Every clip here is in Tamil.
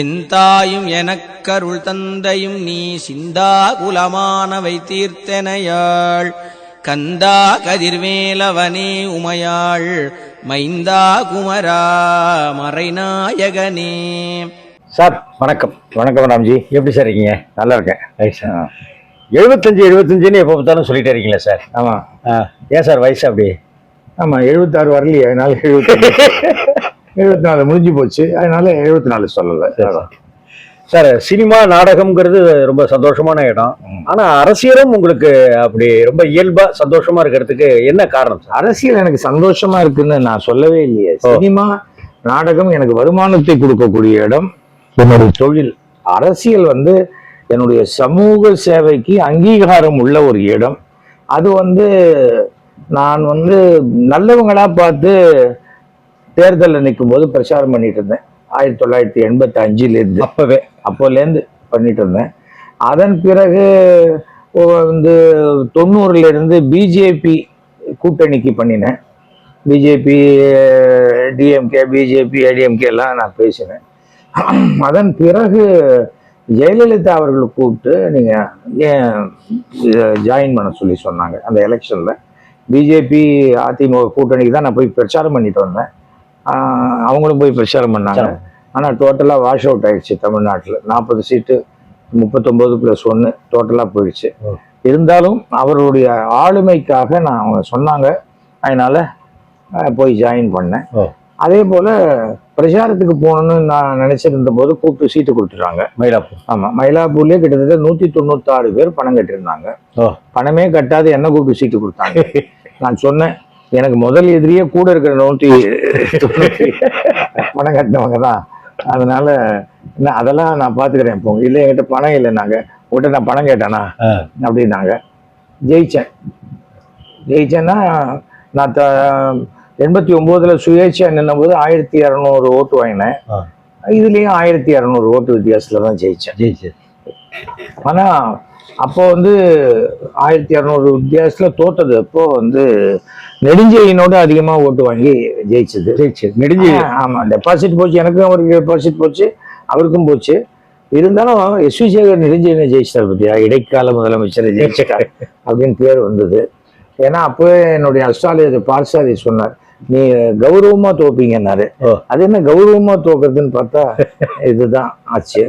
என் தாயும் எனக்கருள் தந்தையும் நீ சிந்தா குலமானவை தீர்த்தனையாள். கந்தா கதிர்வேலவனே உமையாள். மைந்தா குமரா மறைநாயகனே. சார் வணக்கம். வணக்கம் ராம்ஜி. எப்படி சார் இருக்கீங்க? நல்லா இருக்கேன். ரைட் சார் எழுபத்தஞ்சு எழுபத்தஞ்சுன்னு எப்போ பார்த்தாலும் சொல்லிட்டே இருக்கீங்களா சார். ஆமாம் ஆ, ஏன் சார் வயசு அப்படி? ஆமாம் எழுபத்தாறு வரலையே அதனால எழுபத்தி எழுபத்தி நாலு முடிஞ்சு போச்சு. அதனால எழுபத்தி நாலு சொல்லலை. சார் சினிமா நாடகம்ங்கிறது ரொம்ப சந்தோஷமான இடம். ஆனா அரசியலும் உங்களுக்கு அப்படி ரொம்ப இயல்பா சந்தோஷமா இருக்கிறதுக்கு என்ன காரணம் சார்? அரசியல் எனக்கு சந்தோஷமா இருக்குன்னு நான் சொல்லவே இல்லையே. சினிமா நாடகம் எனக்கு வருமானத்தை கொடுக்கக்கூடிய இடம் என்னுடைய தொழில். அரசியல் வந்து என்னுடைய சமூக சேவைக்கு அங்கீகாரம் உள்ள ஒரு இடம். அது வந்து நான் வந்து நல்லவங்களா பார்த்து தேர்தலில் நிற்கும்போது பிரச்சாரம் பண்ணிட்டு இருந்தேன் ஆயிரத்தி தொள்ளாயிரத்தி எண்பத்தி அஞ்சுலேருந்து அப்பவே. அப்போலேருந்து பண்ணிட்டு இருந்தேன் அதன் பிறகு வந்து தொண்ணூறுல இருந்து பிஜேபி கூட்டணிக்கு பண்ணினேன். பிஜேபி டிஎம்கே பிஜேபி ஏடிஎம்கே எல்லாம் நான் பேசினேன். அதன் பிறகு ஜெயலலிதா அவர்கள் கூப்பிட்டு நீங்கள் ஏன் ஜாயின் பண்ண சொல்லி சொன்னாங்க. அந்த எலெக்ஷனில் பிஜேபி அதிமுக கூட்டணிக்கு தான் நான் போய் பிரச்சாரம் பண்ணிட்டு வந்தேன். அவங்களும் போய் பிரச்சாரம் பண்ணாங்க. ஆனால் டோட்டலாக வாஷ் அவுட் ஆயிடுச்சு தமிழ்நாட்டில். நாற்பது சீட்டு முப்பத்தொம்போது ப்ளஸ் ஒன்று டோட்டலாக போயிடுச்சு. இருந்தாலும் அவர்களுடைய ஆளுமைக்காக நான் அவங்க சொன்னாங்க. அதனால போய் ஜாயின் பண்ணேன். அதே போல் பிரச்சாரத்துக்கு போகணுன்னு நான் நினச்சிருந்த போது கூப்பிட்டு சீட்டு கொடுத்துட்டாங்க. மயிலாப்பூர். ஆமாம் மயிலாப்பூர்லேயே கிட்டத்தட்ட நூற்றி தொண்ணூத்தாறு பேர் பணம் கட்டியிருந்தாங்க. பணமே கட்டாது என்ன கூப்பிட்டு சீட்டு கொடுத்தாங்க. நான் சொன்னேன் எனக்கு முதல் எதிரியே கூட இருக்கிற நூற்றி பணம் கட்டினவங்க தான் அதனால என்ன அதெல்லாம் நான் பார்த்துக்கிறேன் இப்போ. இல்லை என்கிட்ட பணம் இல்லை நாங்கள் உங்கள்கிட்ட நான் பணம் கேட்டேனா. அப்படின்னாங்க. ஜெயிச்சேன். ஜெயிச்சேன்னா நான் த எண்பத்தி ஒம்போதில் சுயேட்சை நின்னும்போது ஆயிரத்தி இரநூறு ஓட்டு வாங்கினேன். இதுலேயும் ஆயிரத்தி இரநூறு ஓட்டு வித்தியாசத்தில் தான் ஜெயிச்சேன். ஜெய் சரி ஆனா அப்போ வந்து ஆயிரத்தி இரநூறு வித்தியாசத்தில் தோத்தது. அப்போ வந்து நெடுஞ்செழியனோட அதிகமா ஓட்டு வாங்கி ஜெயிச்சது. ஜெய் சரி நெடுஞ்சி ஆ, ஆமா டெபாசிட் போச்சு. எனக்கும் அவருக்கு டெபாசிட் போச்சு. அவருக்கும் போச்சு. இருந்தாலும் எஸ் வி சேகர் நெடுஞ்செழியனை ஜெயிச்சிட்டார் பத்தியா? இடைக்கால முதலமைச்சரை ஜெயிச்சிட்டார் அப்படின்னு பேர் வந்தது. ஏன்னா அப்போவே என்னுடைய அஸ்ட்ராலஜர் பார்சாதி சொன்னார் நீ கௌரவமா தோப்பீங்கன்னாரு. அது என்ன கௌரவமா தோக்குறதுன்னு பார்த்தா இதுதான் ஆச்சு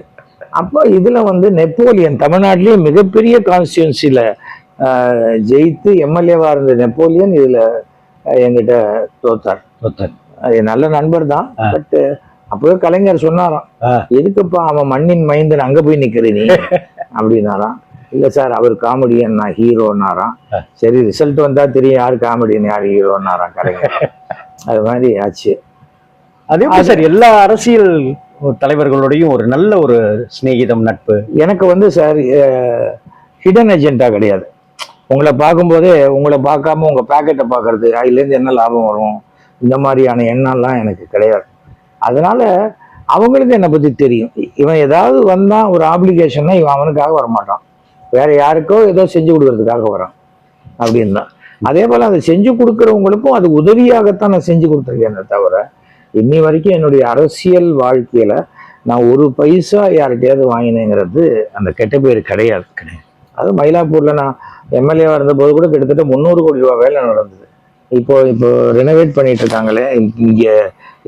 அப்போ இதுல வந்து நெப்போலியன் தமிழ்நாட்டிலேயே மிகப்பெரிய கான்ஸ்டியூன்சில ஜெயித்து எம்எல்ஏவா இருந்த நெப்போலியன் இதுல என்கிட்ட தோத்தார். ஒருத்தர். அது நல்ல நண்பர் தான். ஆ. பட் அப்பவே கலைஞர் சொன்னாராம். எதுக்குப்பா அவன் மண்ணின் மைந்தன் அங்க போய் நிக்கிற நீ? அப்படின்னாராம். இல்ல சார் அவர் காமெடியன் நான் ஹீரோன்னாராம். சரி ரிசல்ட் வந்தா தெரியும் யார் காமெடியன் யார் ஹீரோன்னாராம் கலைஞர். அது மாதிரி ஆச்சு. அதே மாதிரி சார் எல்லா அரசியல் தலைவர்களோடையும் ஒரு நல்ல ஒரு சிநேகிதம் நட்பு? எனக்கு வந்து சார் ஹிடன் ஏஜென்ட்டா கிடையாது. உங்களை பார்க்கும்போதே உங்களை பார்க்காம உங்கள் பேக்கெட்டை பார்க்கறது அதுலேருந்து என்ன லாபம் வரும்? இந்த மாதிரியான எண்ணம்லாம் எனக்கு கிடையாது. அதனால் அவங்களுக்கு என்னை பற்றி தெரியும். இவன் ஏதாவது வந்தால் ஒரு ஆப்ளிகேஷன்னா இவன் அவனுக்காக வரமாட்டான். வேறு யாருக்கோ ஏதோ செஞ்சு கொடுக்கறதுக்காக வரான். அப்படின்னு தான். அதே போல் அதை செஞ்சு கொடுக்குறவங்களுக்கும் அது உதவியாகத்தான் நான் செஞ்சு கொடுத்துருக்கேனே தவிர இன்னி வரைக்கும் என்னுடைய அரசியல் வாழ்க்கையில் நான் ஒரு பைசா யார்கிட்டையாவது வாங்கினேங்கிறது அந்த கெட்ட பேர் கிடையாது கிடையாது. அது மயிலாப்பூர்ல நான் எம்எல்ஏவா இருந்தபோது கூட கிட்டத்தட்ட முந்நூறு கோடி ரூபாய் வேலை நடந்தது. இப்போ இப்போ ரெனோவேட் பண்ணிட்டு இருக்காங்களே இங்க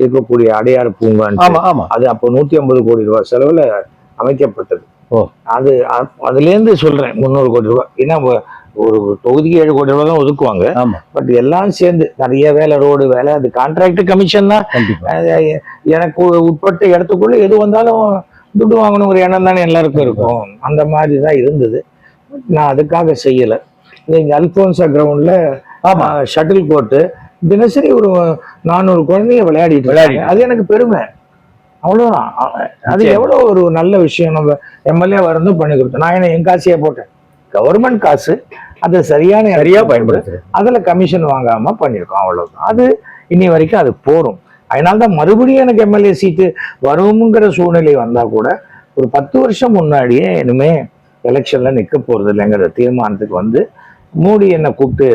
இருக்கக்கூடிய அடையாறு பூங்கான்னு ஆமா ஆமா. அது அப்போ நூத்தி ஐம்பது கோடி ரூபாய் செலவுல அமைக்கப்பட்டது. ஓ. அது அதுலேருந்து சொல்றேன் முந்நூறு கோடி ரூபாய். ஏன்னா ஒரு தொகுதிக்கு ஏழு கோடி ரூபாய் தான் ஒதுக்குவாங்க. பட் எல்லாம் சேர்ந்து நிறைய வேலை ரோடு வேலை அது கான்ட்ராக்ட் கமிஷன் தான். எனக்கு உட்பட்ட இடத்துக்குள்ள எது வந்தாலும் துட்டு வாங்கணுங்கிற எண்ணம் தானே எல்லாருக்கும் இருக்கும். அந்த மாதிரி தான் இருந்தது. நான் அதுக்காக செய்யலை நீங்க அல்போன்சா கிரவுண்ட்ல ஆமா. ஷட்டில் கோர்ட்டு தினசரி ஒரு நானூறு குழந்தைங்க விளையாடிட்டு. இருக்காங்க. அது எனக்கு பெருமை அவ்வளவுதான் அ- அது. எவ்வளவு ஒரு நல்ல விஷயம் நம்ம எம்எல்ஏ இருந்தும் பண்ணி கொடுத்தோம் நான் என்ன என் காசையே போட்டேன் கவர்மெண்ட் காசு அதை சரியான சரியா இடத்துல போட்டு பயன்படுத்துறது அதுல கமிஷன் வாங்காம பண்ணியிருக்கோம் அவ்வளவுதான் அது இன்னி வரைக்கும் அது போரும் அதனால தான் மறுபடியும் எனக்கு எம்எல்ஏ சீட்டு வருங்கிற சூழ்நிலை வந்தா கூட ஒரு பத்து வருஷம் முன்னாடியே இனிமே எலெக்ஷன்ல நிக்க போறது இல்லைங்கிற தீர்மானத்துக்கு வந்து மோடி என்னை கூப்பிட்டு.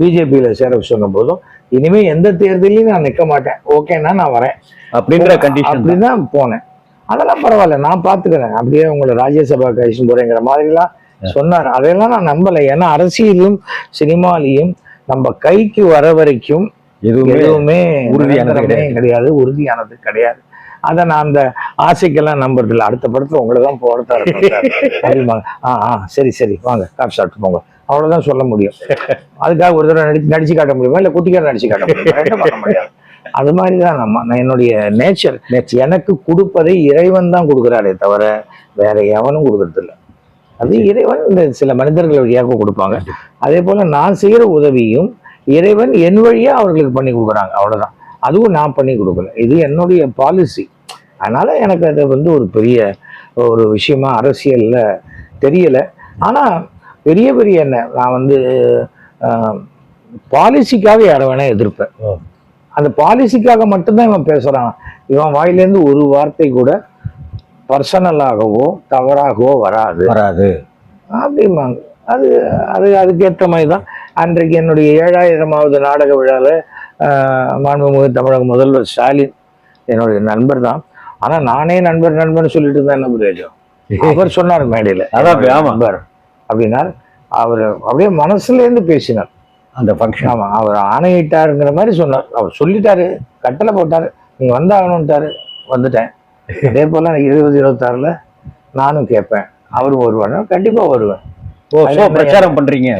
பிஜேபியில சேர சொன்ன போதும் இனிமே எந்த தேர்தலையும் நான் நிக்க மாட்டேன். ஓகேன்னா நான் வரேன். அப்படின்ற கண்டிஷன் அப்படிதான் போனேன். அதெல்லாம் பரவாயில்ல நான் பார்த்துக்கிறேன். அப்படியே உங்களை ராஜ்யசபா கழிச்சு போறேங்கிற மாதிரிலாம் சொன்னார். அதையெல்லாம் நான் நம்பலை. ஏன்னா அரசியலும் சினிமாலையும் நம்ம கைக்கு வர வரைக்கும் எதுவுமே உறுதியானது கிடையாது. உறுதியானது கிடையாது. அதை நான் அந்த ஆசைக்கெல்லாம் நம்புறது இல்லை அடுத்த படத்துல உங்களை தான் போறதா இருக்கும் ஆ ஆ சரி சரி. வாங்க காஃபி சாப்பிட்டு போங்க. அவ்வளவுதான் சொல்ல முடியும். அதுக்காக ஒரு தடவை நடிச்சு நடிச்சு காட்ட முடியுமா? இல்ல குட்டிக்கார நடிச்சு காட்ட முடியுமா? முடியாது. அது மாதிரி தான் நம்ம நான் என்னுடைய நேச்சர் எனக்கு கொடுப்பதை இறைவன் தான் கொடுக்குறாரே தவிர வேற எவனும் கொடுக்கறதில்ல. அது இறைவன் இந்த சில மனிதர்கள் வழியாக கொடுப்பாங்க. அதே போல நான் செய்யற உதவியும் இறைவன் என் வழியா அவர்களுக்கு பண்ணி கொடுக்குறாங்க. அவ்வளவுதான். அதுவும் நான் பண்ணி கொடுக்கல. இது என்னுடைய பாலிசி அதனால எனக்கு அது வந்து ஒரு பெரிய ஒரு விஷயமா அரசியல்ல தெரியல. ஆனா பெரிய பெரிய என்ன நான் வந்து பாலிசிக்காக யாரை வேணா எதிர்ப்பேன். அந்த பாலிசிக்காக மட்டும்தான் இவன் பேசுறான். இவன் வாயிலேருந்து ஒரு வார்த்தை கூட பர்சனலாகவோ தவறாகவோ வராது. வராது. அப்படிம்பாங்க. அது அது அதுக்கேற்ற மாதிரி தான் அன்றைக்கு என்னுடைய ஏழாயிரமாவது நாடக விழாவில் மாண்புமிகு தமிழக முதல்வர் ஸ்டாலின் என்னுடைய நண்பர் தான் ஆனா நானே நண்பர் நண்பர்னு சொல்லிட்டு இருந்தா என்ன பிரயோஜனம் அவர் சொன்னார் மேடையில அதான். நண்பர் அப்படின்னா அவர் அப்படியே மனசுல இருந்து பேசினார். அந்த ஃபங்க்ஷன் ஆமா அவர் ஆணையிட்டாருங்கிற மாதிரி சொன்னார். அவர் சொல்லிட்டாரு கட்டளை போட்டாரு நீங்க வந்தாகணும்ட்டாரு வந்துட்டேன். அதே போல இருபது இருபத்தாறுல நானும் கேட்பேன். அவரும் வருவார் கண்டிப்பா வருவேன். ஓ so பிரச்சாரம் பண்றீங்க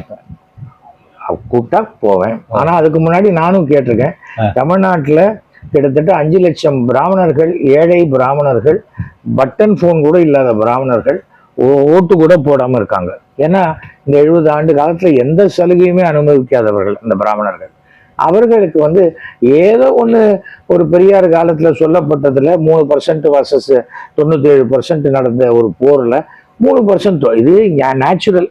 அவ கூப்பிட்டா போவேன். ஆனா அதுக்கு முன்னாடி நானும் கேட்டிருக்கேன். தமிழ்நாட்டுல கிட்டத்தட்ட அஞ்சு லட்சம் பிராமணர்கள் ஏழை பிராமணர்கள் பட்டன் ஃபோன் கூட இல்லாத பிராமணர்கள் ஓ- ஓட்டு கூட போடாமல் இருக்காங்க. ஏன்னா இந்த எழுபது ஆண்டு காலத்தில் எந்த சலுகையுமே அனுமதிக்காதவர்கள் இந்த பிராமணர்கள். அவர்களுக்கு வந்து ஏதோ ஒன்று ஒரு பெரியார் காலத்தில் சொல்லப்பட்டதில் மூணு பர்சன்ட் வர்சஸ் தொண்ணூத்தேழு பர்சன்ட் நடந்த ஒரு போரில் மூணு பர்சன்ட் இது நேச்சுரல்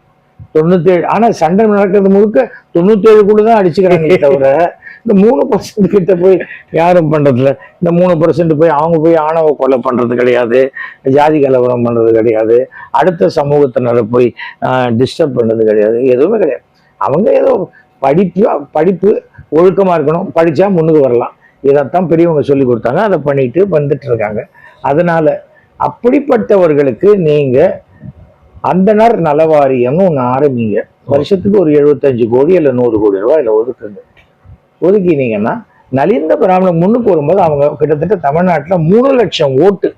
தொண்ணூத்தேழு ஆனால் சண்டை நடக்கிறது முழுக்க தொண்ணூத்தேழு கூட தான் அடிச்சுக்கிறாங்க தவிர இந்த மூணு பர்சன்ட் கிட்ட போய் யாரும் பண்றதில்ல. இந்த மூணு பர்சன்ட் போய் அவங்க போய் ஆணவ கொலை பண்றது கிடையாது. ஜாதி கலவரம் பண்றது கிடையாது. அடுத்த சமூகத்தினரை போய் டிஸ்டர்ப் பண்றது கிடையாது. எதுவுமே கிடையாது. அவங்க ஏதோ படிப்பு படிப்பு ஒழுக்கமா இருக்கணும். படிச்சா முன்னுக்கு வரலாம். இதைத்தான் பெரியவங்க சொல்லி கொடுத்தாங்க. அதை பண்ணிட்டு வந்துட்டு இருக்காங்க. அதனால அப்படிப்பட்டவர்களுக்கு நீங்க அந்தனர் நலவாரியம்னு ஒன்று ஆரம்பிங்க. வருஷத்துக்கு ஒரு எழுபத்தஞ்சு கோடி இல்லை நூறு கோடி ரூபாய் இல்லை ஒதுக்குங்க. ஒதுக்கினீங்கன்னா நலிந்த பிராமணன் முன்னுக்கு வரும்போது அவங்க கிட்டத்தட்ட தமிழ்நாட்டுல மூணு லட்சம் ஓட்டு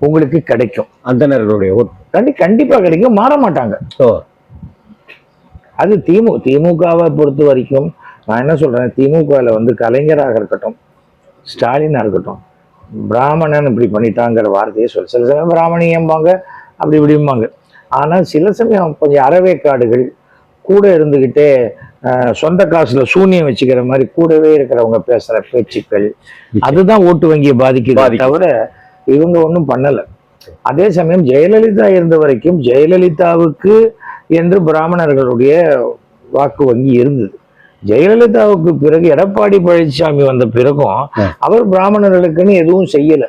உங்களுக்கு கிடைக்கும். அந்தனர்களுடைய ஓட்டு. கண்டி கண்டிப்பா கிடைக்கும். மாற மாட்டாங்க. ஓ. அது திமு திமுகவை பொறுத்த வரைக்கும் நான் என்ன சொல்றேன்? திமுகவில் வந்து கலைஞராக இருக்கட்டும் ஸ்டாலினா இருக்கட்டும் பிராமணன் இப்படி பண்ணிட்டாங்கிற வார்த்தையை சொல்ல சில சமயம் பிராமணியம்பாங்க அப்படி இப்படிம்பாங்க. ஆனால் சில சமயம் கொஞ்சம் அறவேக்காடுகள் கூட இருந்துக்கிட்டே சொந்த காசுல சூனியம் வச்சுக்கிற மாதிரி கூடவே இருக்கிறவங்க பேசுற பேச்சுக்கள் அதுதான் ஓட்டு வங்கியை பாதிக்குது. தவிர இவங்க ஒன்றும் பண்ணல. அதே சமயம் ஜெயலலிதா இருந்த வரைக்கும் ஜெயலலிதாவுக்கு என்று பிராமணர்களுடைய வாக்கு வங்கி இருந்தது. ஜெயலலிதாவுக்கு பிறகு எடப்பாடி பழனிசாமி வந்த பிறகும். அவர் பிராமணர்களுக்குன்னு எதுவும் செய்யல.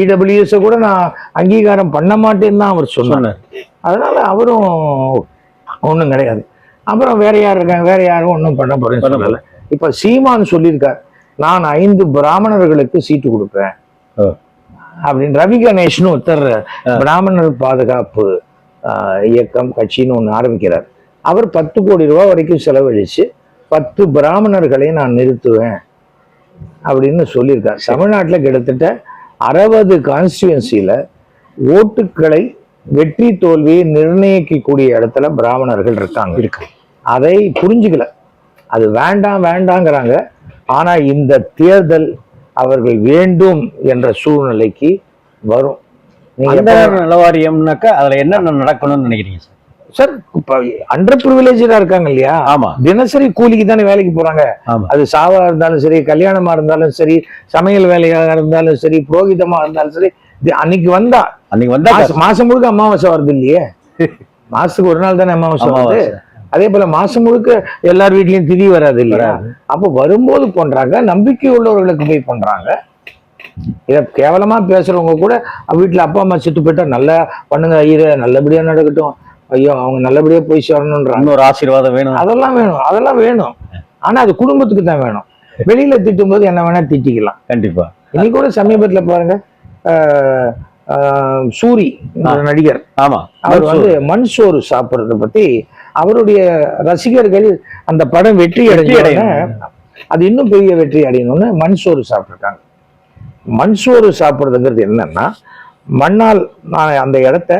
இடபிள்யூஎஸ் கூட நான் அங்கீகாரம் பண்ண மாட்டேன்னு தான் அவர் சொன்னார். அதனால அவரும் ஒன்றும் கிடையாது. அப்புறம் வேற யார் இருக்காங்க? வேற யாரும் ஒன்றும் பண்ண போறேன்னு இப்ப சீமான் சொல்லியிருக்கார் நான் ஐந்து பிராமணர்களுக்கு சீட்டு கொடுப்பேன். அப்படின்னு ரவி கணேஷ்னு ஒருத்தர் பிராமணர் பாதுகாப்பு இயக்கம் கட்சின்னு ஒன்று ஆரம்பிக்கிறார். அவர் பத்து கோடி ரூபாய் வரைக்கும் செலவழிச்சு பத்து பிராமணர்களை நான் நிறுத்துவேன் அப்படின்னு சொல்லியிருக்கார். தமிழ்நாட்டில் கிட்டத்தட்ட அறுபது கான்ஸ்டியூன்சியில் ஓட்டுக்களை வெற்றி தோல்வியை நிர்ணயிக்கக்கூடிய இடத்துல பிராமணர்கள் இருக்காங்க. இருக்கு. அதை புரிஞ்சுக்கல. அது வேண்டாம் வேண்டாங்கிறாங்க. ஆனா இந்த தேர்தல் அவர்கள் வேண்டும் என்ற சூழ்நிலைக்கு வரும். நலவாரியம்னாக்கா அதுல என்னென்ன நடக்கணும்னு நினைக்கிறீங்க சார்? சார் இப்ப அண்டர் ப்ரிவிலேஜா இருக்காங்க இல்லையா? ஆமா. தினசரி கூலிக்கு தானே வேலைக்கு போறாங்க. அது சாவா இருந்தாலும் சரி கல்யாணமா இருந்தாலும் சரி சமையல் வேலையாக இருந்தாலும் சரி புரோகிதமா இருந்தாலும் சரி அன்னைக்கு வந்தா. அன்னைக்கு வந்தா மாசம் முழுக்க அமாவாசை வருது இல்லையே? மாசத்துக்கு ஒரு நாள் தானே அமாவாசை வருது. அதே போல மாசம் முழுக்க எல்லார் வீட்லயும் திதி வராது இல்லையா? அப்போ வரும்போது பண்றாங்க நம்பிக்கை உள்ளவர்களுக்கு போய் பண்றாங்க இத கேவலமா பேசுறவங்க கூட வீட்டுல அப்பா அம்மா செத்து போயிட்டா நல்லா பண்ணுங்க ஐயரே நல்லபடியா நடக்கட்டும். ஐயோ அவங்க நல்லபடியா போய் சேரணுன்றாங்க இன்னொரு ஆசீர்வாதம் வேணும். அதெல்லாம் வேணும் அதெல்லாம் வேணும். ஆனா அது குடும்பத்துக்கு தான் வேணும். வெளியில திட்டும் போது என்ன வேணா திட்டிக்கலாம். கண்டிப்பா. இன்னைக்கு கூட சமீபத்துல பாருங்க சூரி நடிகர். ஆமா. அவர் வந்து மண் சோறு சாப்பிட்றத பத்தி அவருடைய ரசிகர்கள் அந்த படம் வெற்றி அடைஞ்ச அது இன்னும் பெரிய வெற்றி அடையணும்னு மண் சோறு சாப்பிட்ருக்காங்க. மண் சோறு சாப்பிட்றதுங்கிறது என்னன்னா மண்ணால் நான் அந்த இடத்த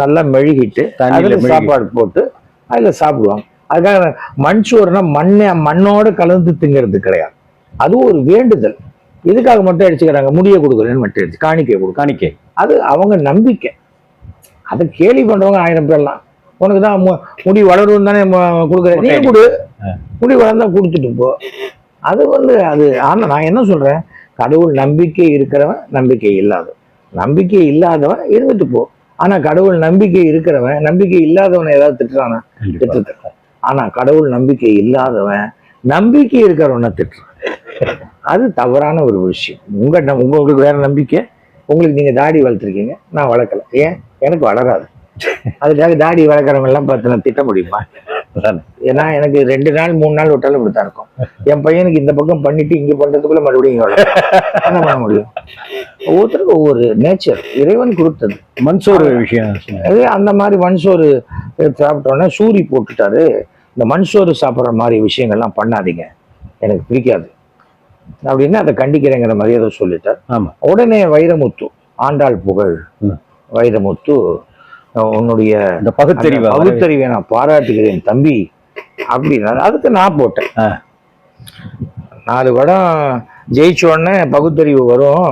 நல்லா மெழுகிட்டு தண்ணியில அதில். சாப்பாடு போட்டு அதில் சாப்பிடுவாங்க. அதுக்காக மண் சோறுனா மண்ணை மண்ணோட கலந்து திங்கிறது கிடையாது. அது ஒரு வேண்டுதல். இதுக்காக மட்டும் அடிச்சுக்கிறாங்க. முடிய கொடுக்குறேன்னு மட்டும் அடிச்சு காணிக்கை கொடுக்க காணிக்கை. அது அவங்க நம்பிக்கை. அதை கேலி பண்றவங்க ஆயிரம் பேர்லாம் உனக்கு தான் முடி வளரும் தானே கொடுக்குறேன். நீ கொடு. முடி வளர்ந்தா கொடுத்துட்டு போ. அது வந்து அது ஆனா நான் என்ன சொல்றேன்? கடவுள் நம்பிக்கை இருக்கிறவன் நம்பிக்கை இல்லாதவன். நம்பிக்கை இல்லாதவன் இருந்துட்டு போ. ஆனா கடவுள் நம்பிக்கை இருக்கிறவன் நம்பிக்கை இல்லாதவனை ஏதாவது திட்டுறானா? திட்டு ஆனா கடவுள் நம்பிக்கை இல்லாதவன் நம்பிக்கை இருக்கிறவனை திட்டுறான். அது தவறான ஒரு விஷயம். உங்க நம்- உங்களுக்கு வேற நம்பிக்கை? உங்களுக்கு நீங்க தாடி வளர்த்துருக்கீங்க நான் வளர்க்கல. ஏன்? எனக்கு வளராது. அதுக்காக தாடி வளர்க்குறவங்க எல்லாம் பார்த்து நான் திட்ட முடியுமா. ஏன்னா எனக்கு ரெண்டு நாள் மூணு நாள் விட்டாலும் இப்படித்தான் இருக்கும். என் பையனுக்கு இந்த பக்கம் பண்ணிட்டு இங்க பண்றதுக்குள்ள மறுபடியும் இங்க. என்ன பண்ண முடியும்? ஒவ்வொருத்தருக்கும் ஒவ்வொரு நேச்சர் இறைவன் கொடுத்தது. மன்சூர் விஷயம். அது அந்த மாதிரி மண்சோறு சாப்பிட்டோன்னே சூரி போட்டுட்டாரு. இந்த மண்சோறு சாப்பிட்ற மாதிரி விஷயங்கள்லாம் பண்ணாதீங்க. எனக்கு பிடிக்காது. அப்படின்னு அதை கண்டிக்கிறேங்கிற மாதிரி ஏதோ சொல்லிட்டார். ஆமா. உடனே வைரமுத்து ஆண்டாள் புகழ். வைரமுத்து உன்னுடைய இந்த பகுத்தறிவு பகுத்தறிவை நான் பாராட்டுகிறேன் தம்பி அப்படின்னாரு. அதுக்கு நான் போட்டேன். நாலு படம் ஜெயிச்ச உடனே பகுத்தறிவு வரும்.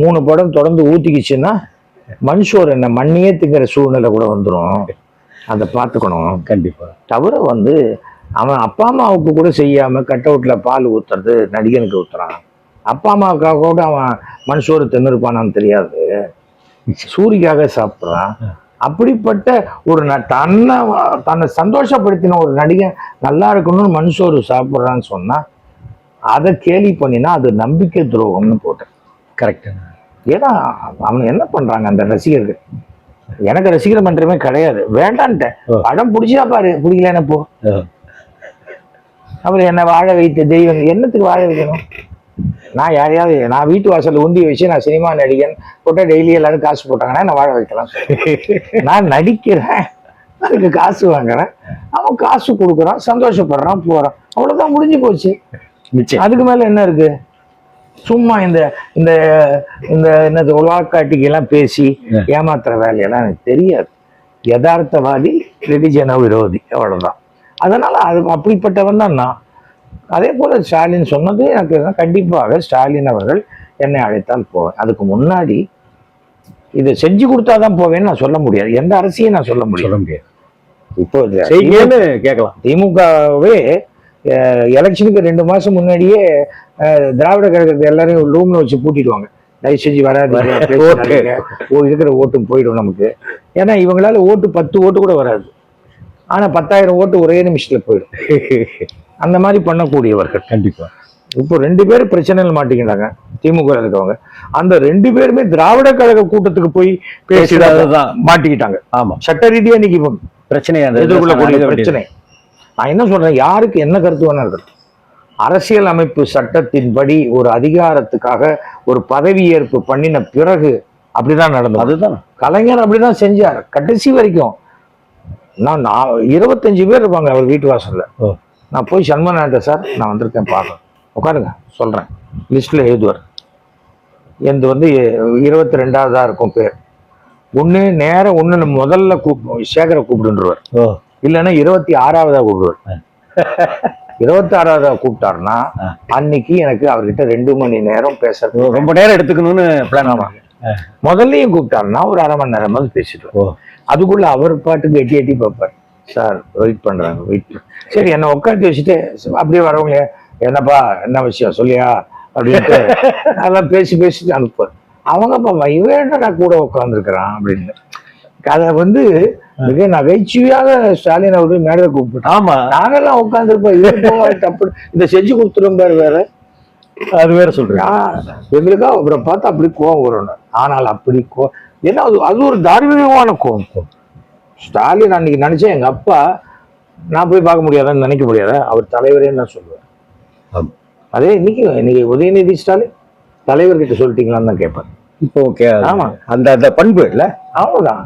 மூணு படம் தொடர்ந்து ஊத்திக்கிச்சுன்னா மனுஷோர் என்ன மண்ணியே திங்கிற சூழ்நிலை கூட வந்துடும் அதை பார்த்துக்கணும். கண்டிப்பா. தவிர வந்து அவன் அப்பா அம்மாவுக்கு கூட செய்யாம கட் அவுட்ல பால் ஊத்துறது நடிகனுக்கு ஊத்துறான். அப்பா அம்மாவுக்காக கூட அவன் மனுஷோரு தின்னுருப்பானான்னு தெரியாது. சூரிக்காக சாப்பிட்றான். அப்படிப்பட்ட ஒரு தன்னை தன்னை சந்தோஷப்படுத்தின ஒரு நடிகன் நல்லா இருக்கணும்னு மனுஷோரு சாப்பிட்றான்னு சொன்னா அதை கேலி பண்ணினா அது நம்பிக்கை துரோகம்னு போட்டேன். கரெக்ட் ஏன்னா அவன் என்ன பண்றாங்க அந்த ரசிகர்கள்? எனக்கு ரசிகர் மன்றமே கிடையாது. வேண்டான்ட்டேன். படம் பிடிச்சா பாரு. பிடிக்கலன்னு போ. அவர் என்ன வாழ வைத்த தெய்வம் என்னத்துக்கு வாழ வைக்கணும்? நான் யாரையாவது நான் வீட்டு வாசல்ல உந்தி வச்சு நான் சினிமா நடிகன் போட்டா டெய்லி எல்லாரும் காசு போட்டாங்கன்னா நான் வாழ வைக்கலாம். நான் நடிக்கிறேன். அதுக்கு காசு வாங்குறேன். அவன் காசு கொடுக்குறான் சந்தோஷப்படுறான் போறான். அவ்வளவுதான் முடிஞ்சு போச்சு. அதுக்கு மேல என்ன இருக்கு? சும்மா இந்த இந்த இந்த என்னது உலகாட்டிக்கு எல்லாம் பேசி ஏமாத்துற வேலையெல்லாம் எனக்கு தெரியாது. யதார்த்தவாதி ரிலிஜன விரோதி அவ்வளவுதான். அதனால அது அப்படிப்பட்டவன் தான் நான். அதே போல ஸ்டாலின் சொன்னது எனக்கு கண்டிப்பாக ஸ்டாலின் அவர்கள் என்னை அழைத்தால் போவேன். அதுக்கு முன்னாடி இதை செஞ்சு கொடுத்தாதான் போவேன்னு நான் சொல்ல முடியாது. எந்த அரசியும் நான் சொல்ல முடியாது. சொல்ல முடியாது. இப்போ கேட்கலாம். திமுகவே எலெக்ஷனுக்கு ரெண்டு மாசம் முன்னாடியே திராவிட கழகத்தை எல்லாரையும் ரூம்ல வச்சு பூட்டிடுவாங்க. தயவு செஞ்சு. ஓ இருக்கிற ஓட்டும் போயிடும் நமக்கு. ஏன்னா இவங்களால ஓட்டு பத்து ஓட்டு கூட வராது. ஆனா பத்தாயிரம் ஓட்டு ஒரே நிமிஷத்துல போயிடும். அந்த மாதிரி பண்ணக்கூடியவர்கள். கண்டிப்பா. இப்போ ரெண்டு பேரும் பிரச்சனையில் மாட்டிக்கிட்டாங்க திமுக இருக்கவங்க. அந்த ரெண்டு பேருமே திராவிட கழக கூட்டத்துக்கு போய் பேசிதான் மாட்டிக்கிட்டாங்க. ஆமா. சட்ட ரீதியா இன்னைக்கு பிரச்சனை எதிர்கொள்ளக்கூடிய. பிரச்சனை. நான் என்ன சொல்றேன் யாருக்கு என்ன கருத்து வேணா இருக்கட்டும் அரசியல் அமைப்பு சட்டத்தின்படி ஒரு அதிகாரத்துக்காக ஒரு பதவியேற்பு பண்ணின பிறகு அப்படிதான் நடந்தது. அதுதான். கலைஞர் அப்படிதான் செஞ்சார். கடைசி வரைக்கும் நான் நான் இருபத்தஞ்சு பேர் இருப்பாங்க அவர் வீட்டு வாசல்ல. நான் போய் சண்முகநாத சார் நான் வந்திருக்கேன் பார்க்க. உட்காருங்க சொல்றேன். லிஸ்ட்ல எழுதுவார். எந்த வந்து இருபத்தி ரெண்டாவதா இருக்கும் பேர். ஒண்ணு நேரம் ஒண்ணு முதல்ல கூப் சேகரை கூப்பிடுன்றவர். இல்லைன்னா இருபத்தி ஆறாவதா கூப்பிடுவார். இருபத்தி ஆறாவதா கூப்பிட்டாருன்னா அன்னைக்கு எனக்கு அவர்கிட்ட ரெண்டு மணி நேரம் பேசுறது ரொம்ப நேரம் எடுத்துக்கணும்னு பிளான் ஆமா. முதல்லயும் கூப்பிட்டாருன்னா ஒரு அரை மணி நேரமாவது பேசிட்டு அதுக்குள்ள அவர் பாட்டுக்கு எட்டி எட்டி பார்ப்பார். சார் வெயிட் பண்றாங்க வெயிட் சரி என்னை உட்காந்து வச்சுட்டு அப்படியே வரவங்க என்னப்பா என்ன விஷயம்? சொல்லியா? அப்படின்ட்டு அதெல்லாம் பேசி பேசிட்டு அனுப்புவார். அவங்க பாப்பா இவன் என்னடா கூட உட்காந்துருக்கிறான் அப்படின்னு. அதை வந்து மிக நகைச்சுவையாக ஸ்டாலின் அவர்கள் மேடையை கூப்பிட்டு ஆமா. நாங்கெல்லாம் உட்காந்துருப்போம் போவாரு தப்பு. இதை செஞ்சு கொடுத்துரும் பாரு வேற. அது வேற சொல்றேன் எங்களுக்கா அவரை பார்த்து அப்படி கோவம் வரும் ஆனால் அப்படி கோ ஏன்னா அது அது ஒரு தார்மீகமான கோபம். ஸ்டாலின் அன்னைக்கு நினச்சேன் எங்க அப்பா நான் போய் பார்க்க முடியாதான்னு நினைக்க முடியாதா? அவர் தலைவரேன்னு நான் சொல்லுவேன். அதே இன்னைக்கு இன்னைக்கு உதயநிதி ஸ்டாலின் தலைவர்கிட்ட சொல்லிட்டீங்களான்னு தான் கேட்பேன். இப்போ ஓகே அந்த அந்த பண்பு இல்லை? அவ்வளோதான்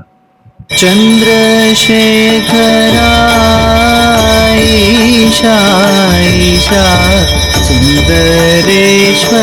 சந்திரசேகராயிஷா சுந்தரேஸ்வரா.